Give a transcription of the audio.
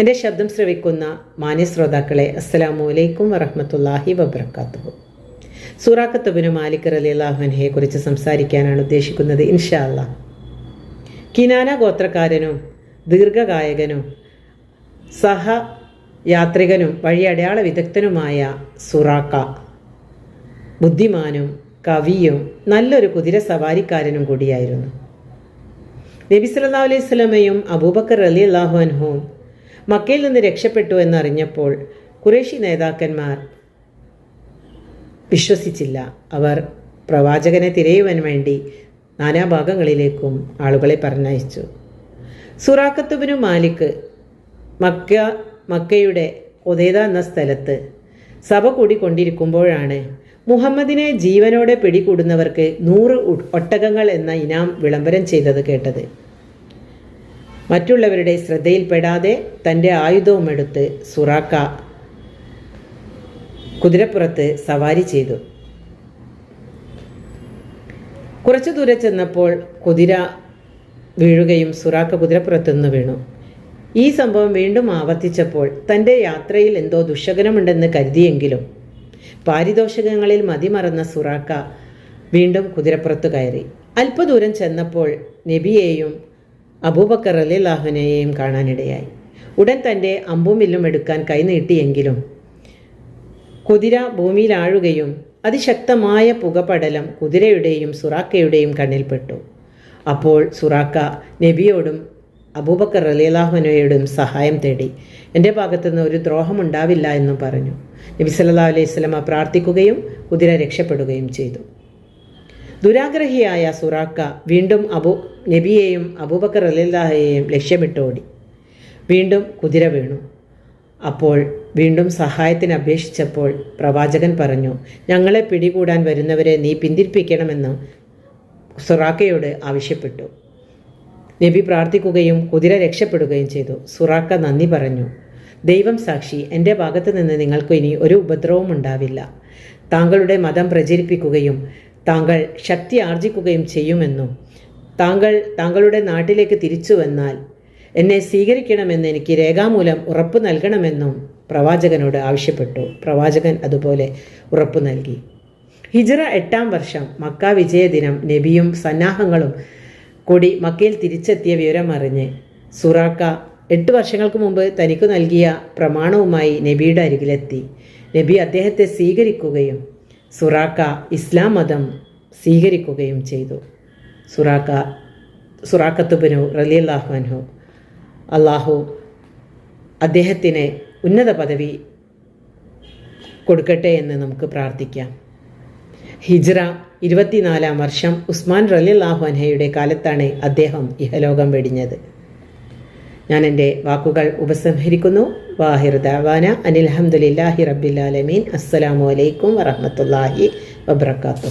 എന്റെ ശബ്ദം ശ്രവിക്കുന്ന മാന്യ ശ്രോതാക്കളെ അസ്സലാമു അലൈക്കും വറഹമത്തല്ലാഹി വബർക്കാത്തു സൂറാക്കത്തുബിന് മാലിക് അലി അള്ളാഹുനഹയെ കുറിച്ച് സംസാരിക്കാനാണ് ഉദ്ദേശിക്കുന്നത് ഇൻഷാ അല്ലാ കിനാന ഗോത്രക്കാരനും ദീർഘഗായകനും സഹ യാത്രികനും വഴിയടയാള വിദഗ്ധനുമായ സുറാക്ക ബുദ്ധിമാനും കവിയും നല്ലൊരു കുതിര സവാരിക്കാരനും കൂടിയായിരുന്നു. നബി സല്ലാ അലൈഹി സ്വലമയും അബൂബക്കർ അലി അള്ളാഹു മക്കയിൽ നിന്ന് രക്ഷപ്പെട്ടു എന്നറിഞ്ഞപ്പോൾ കുറേശി നേതാക്കന്മാർ വിശ്വസിച്ചില്ല. അവർ പ്രവാചകനെ തിരയുവാൻ വേണ്ടി നാനാഭാഗങ്ങളിലേക്കും ആളുകളെ പറഞ്ഞയച്ചു. സുറാക്കത്തുബിനു മാലിക് മക്ക മക്കയുടെ ഒതേത എന്ന സ്ഥലത്ത് സഭ കൂടിക്കൊണ്ടിരിക്കുമ്പോഴാണ് മുഹമ്മദിനെ ജീവനോടെ പിടികൂടുന്നവർക്ക് നൂറ് ഒട്ടകങ്ങൾ എന്ന ഇനാം വിളംബരം ചെയ്തത് കേട്ടത്. മറ്റുള്ളവരുടെ ശ്രദ്ധയിൽപ്പെടാതെ തന്റെ ആയുധവും എടുത്ത് സുറാക്ക കുതിരപ്പുറത്ത് സവാരി ചെയ്തു. കുറച്ചു ദൂരെ ചെന്നപ്പോൾ കുതിര വീഴുകയും സുറാക്ക കുതിരപ്പുറത്തു നിന്ന് വീണു. ഈ സംഭവം വീണ്ടും ആവർത്തിച്ചപ്പോൾ തന്റെ യാത്രയിൽ എന്തോ ദുഷകനമുണ്ടെന്ന് കരുതിയെങ്കിലും പാരിതോഷികങ്ങളിൽ മതിമറന്ന സുറാക്ക വീണ്ടും കുതിരപ്പുറത്ത് കയറി. അല്പദൂരം ചെന്നപ്പോൾ നബിയെയും അബൂബക്കർ അലി ലാഹുനെയും കാണാനിടയായി. ഉടൻ തന്റെ അമ്പും വില്ലും എടുക്കാൻ കൈനീട്ടിയെങ്കിലും കുതിര ഭൂമിയിൽ ആഴുകയും അതിശക്തമായ പുകപടലം കുതിരയുടെയും സുറാക്കയുടെയും കണ്ണിൽപ്പെട്ടു. അപ്പോൾ സുറാക്ക നബിയോടും അബൂബക്കർ റലിയല്ലാഹുനയോടും സഹായം തേടി എന്റെ ഭാഗത്തുനിന്ന് ഒരു ദ്രോഹമുണ്ടാവില്ല എന്നും പറഞ്ഞു. നബി സല്ലാ അലൈഹി സ്വലമ പ്രാർത്ഥിക്കുകയും കുതിര രക്ഷപ്പെടുകയും ചെയ്തു. ദുരാഗ്രഹിയായ സുറാക്ക വീണ്ടും അബു നബിയെയും അബൂബക്കർ അലില്ലാഹയെയും ലക്ഷ്യമിട്ടോടി. വീണ്ടും കുതിര വീണു. അപ്പോൾ വീണ്ടും സഹായത്തിന് അപേക്ഷിച്ചപ്പോൾ പ്രവാചകൻ പറഞ്ഞു ഞങ്ങളെ പിടികൂടാൻ വരുന്നവരെ നീ പിന്തിരിപ്പിക്കണമെന്ന് സുറാക്കയോട് ആവശ്യപ്പെട്ടു. നബി പ്രാർത്ഥിക്കുകയും കുതിര രക്ഷപ്പെടുകയും ചെയ്തു. സുറാക്ക നന്ദി പറഞ്ഞു ദൈവം സാക്ഷി എന്റെ ഭാഗത്ത് നിന്ന് നിങ്ങൾക്ക് ഇനി ഒരു ഉപദ്രവവും ഉണ്ടാവില്ല. താങ്കളുടെ മതം പ്രചരിപ്പിക്കുകയും താങ്കൾ ശക്തി ആർജിക്കുകയും ചെയ്യുമെന്നും താങ്കൾ താങ്കളുടെ നാട്ടിലേക്ക് തിരിച്ചു വന്നാൽ എന്നെ സ്വീകരിക്കണമെന്ന് എനിക്ക് രേഖാമൂലം ഉറപ്പ് നൽകണമെന്നും പ്രവാചകനോട് ആവശ്യപ്പെട്ടു. പ്രവാചകൻ അതുപോലെ ഉറപ്പു നൽകി. ഹിജറ എട്ടാം വർഷം മക്ക വിജയദിനം നബിയും സന്നാഹങ്ങളും കൂടി മക്കയിൽ തിരിച്ചെത്തിയ വിവരം വിവരമറിഞ്ഞ് സുറാക്ക എട്ട് വർഷങ്ങൾക്ക് മുമ്പ് തനിക്ക് നൽകിയ പ്രമാണവുമായി നബിയുടെ അരികിലെത്തി. നബി അദ്ദേഹത്തെ സ്വീകരിക്കുകയും സുറാക്ക ഇസ്ലാം മതം സ്വീകരിക്കുകയും ചെയ്തു. സുറാക്ക സുറാക്കത്തുബനു റലിയല്ലാഹു അൻഹു. അള്ളാഹു അദ്ദേഹത്തിന് ഉന്നത പദവി കൊടുക്കട്ടെ എന്ന് നമുക്ക് പ്രാർത്ഥിക്കാം. ഹിജ്റ ഇരുപത്തിനാലാം വർഷം ഉസ്മാൻ റലിയല്ലാഹു അൻഹയുടെ കാലത്താണ് അദ്ദേഹം ഇഹലോകം വെടിഞ്ഞത്. ഞാൻ എന്റെ വാക്കുകൾ ഉപസംഹരിക്കുന്നു. വാഹിർ ദാവാന അനിൽഹമുല്ലാഹി റബ്ബിലാലമീൻ അസ്സലാമു അലൈക്കും വറഹമത്തല്ലാഹി വബർക്കാത്തു